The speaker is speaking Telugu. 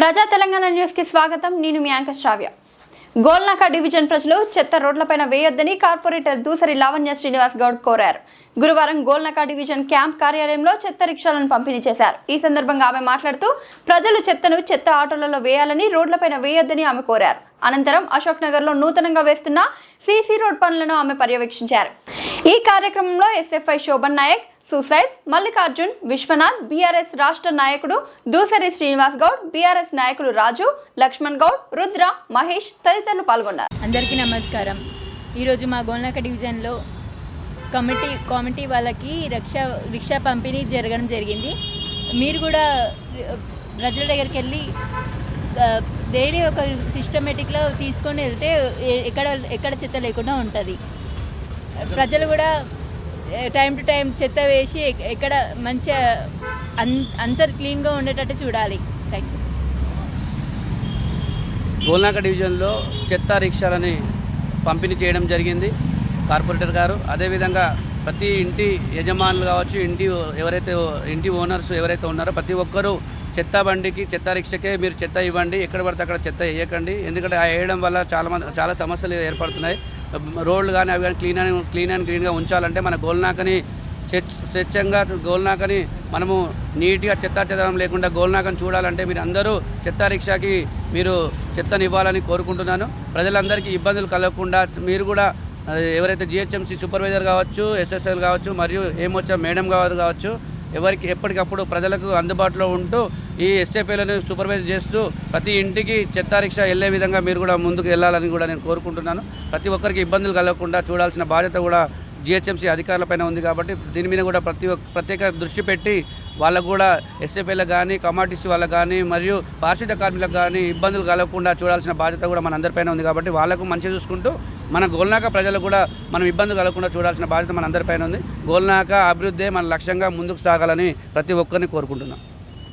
ప్రజా తెలంగాణ న్యూస్కి స్వాగతం. నేను మీ యాంకర్ శ్రావ్య. గోల్నాక డివిజన్ ప్రజలు చెత్త రోడ్లపైన వేయొద్దని కార్పొరేటర్ దూసరి లావణ్య శ్రీనివాస్ గౌడ్ కోరారు. గురువారం గోల్నాక డివిజన్ క్యాంప్ కార్యాలయంలో చెత్త రిక్షాలను పంపిణీ చేశారు. ఈ సందర్భంగా ఆమె మాట్లాడుతూ ప్రజలు చెత్తను చెత్త ఆటోలలో వేయాలని రోడ్లపైన వేయొద్దని ఆమె కోరారు. అనంతరం అశోక్ నగర్లో నూతనంగా వేస్తున్న సీసీ రోడ్ పనులను ఆమె పర్యవేక్షించారు. ఈ కార్యక్రమంలో SFI Shobhan Naik suicides Mallikarjun Vishwanath BRS రాష్ట్ర నాయకుడు దూసరి శ్రీనివాస్ గౌడ్ బీఆర్ఎస్ నాయకులు రాజు లక్ష్మణ్ గౌడ్ రుద్ర మహేష్ తదితరులు పాల్గొన్నారు. అందరికీ నమస్కారం. ఈరోజు మా గోల్నాక డివిజన్లో కమిటీ కమిటీ వాళ్ళకి రిక్షా రిక్షా పంపిణీ జరగడం జరిగింది. మీరు కూడా ప్రజల దగ్గరికి వెళ్ళి డైలీ ఒక సిస్టమేటిక్లో తీసుకొని వెళ్తే ఎక్కడ ఎక్కడ చెత్త లేకుండా ఉంటుంది. ప్రజలు కూడా టైం టు టైం చెత్త వేసి ఎక్కడ మంచిగా అన్ అంతర్ క్లీన్గా ఉండేటట్టు చూడాలి. థ్యాంక్ యూ గోల్నాక డివిజన్లో చెత్త రిక్షాలని పంపిణీ చేయడం జరిగింది. కార్పొరేటర్ గారు అదేవిధంగా ప్రతి ఇంటి యజమానులు కావచ్చు ఇంటి ఎవరైతే ఇంటి ఓనర్స్ ఎవరైతే ఉన్నారో ప్రతి ఒక్కరూ చెత్త బండికి చెత్త రిక్షకే మీరు చెత్త ఇవ్వండి. ఎక్కడ పడితే అక్కడ చెత్త వేయకండి. ఎందుకంటే ఆ వేయడం వల్ల చాలా మంది చాలా సమస్యలు ఏర్పడుతున్నాయి. రోడ్లు కానీ అవి కానీ క్లీన్ అండ్ క్లీన్ అండ్ గ్రీన్గా ఉంచాలంటే మన గోల్నాకని స్వచ్ఛ స్వచ్ఛంగా గోల్నాకని మనము నీట్గా చెత్త చెదరం లేకుండా గోల్నాకని చూడాలంటే మీరు అందరూ చెత్త రిక్షాకి మీరు చెత్తనివ్వాలని కోరుకుంటున్నాను. ప్రజలందరికీ ఇబ్బందులు కలగకుండా మీరు కూడా ఎవరైతే జిహెచ్ఎంసీ సూపర్వైజర్ కావచ్చు ఎస్ఎస్ఎల్ కావచ్చు మరియు ఏమొచ్చా మేడం కావచ్చు ఎవరికి ఎప్పటికప్పుడు ప్రజలకు అందుబాటులో ఉంటూ ఈ ఎస్ఏపీలను సూపర్వైజ్ చేస్తూ ప్రతి ఇంటికి చెత్త రిక్షా వెళ్ళే విధంగా మీరు కూడా ముందుకు వెళ్ళాలని కూడా నేను కోరుకుంటున్నాను. ప్రతి ఒక్కరికి ఇబ్బందులు కలగకుండా చూడాల్సిన బాధ్యత కూడా జిహెచ్ఎంసీ అధికారులపైన ఉంది కాబట్టి దీని మీద కూడా ప్రతి ఒక్క ప్రత్యేక దృష్టి పెట్టి వాళ్ళకు కూడా ఎస్ఏపీలకు కానీ కమాటిస్ వాళ్ళకు కానీ మరియు పారిశుద్ధ కార్మికులకు కానీ ఇబ్బందులు కలగకుండా చూడాల్సిన బాధ్యత కూడా మన అందరిపైన ఉంది కాబట్టి వాళ్ళకు మంచి చూసుకుంటూ మన గోల్నాక ప్రజలు కూడా మనం ఇబ్బంది కలగకుండా చూడాల్సిన బాధ్యత మన అందరిపైన ఉంది. గోల్నాక అభివృద్ధి మన లక్ష్యంగా ముందుకు సాగాలని ప్రతి ఒక్కరిని కోరుకుంటున్నాం.